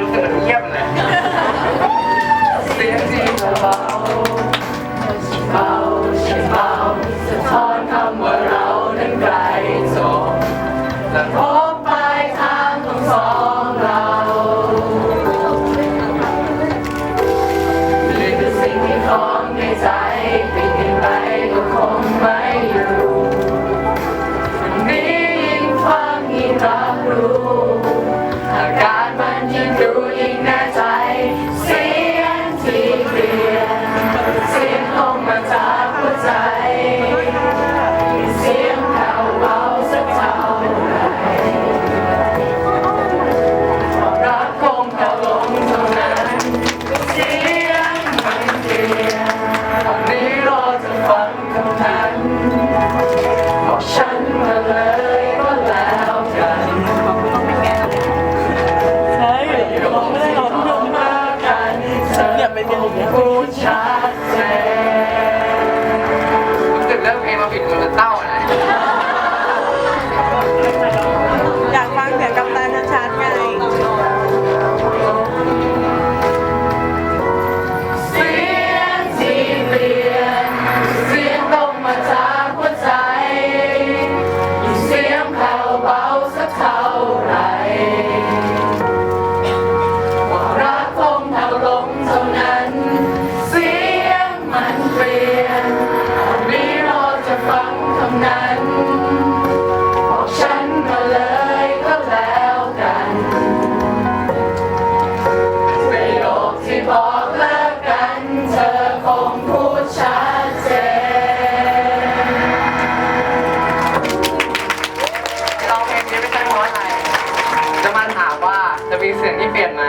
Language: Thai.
รู้สึกเยี่ยมเลยเสียงที่เบาเบาใช่เบาสะท้อนคำว่าเรานั้นไกลจบกและพบปลายทางของสองเราหรือสิ่งที่ขอ เป็นยังไงพูดชัเจนตึกเริ่มเพลงมาผิดมือเต้านะ จะฟังคำนั้นบอกฉันมาเลยก็แล้วกันประโยคที่บอกเลิกกันเธอคงพูดชัดเจนร้องเพลงนี้ไม่ใช่เพราะอะไรจะมาถามว่าจะมีเสียงที่เปลี่ยนไหม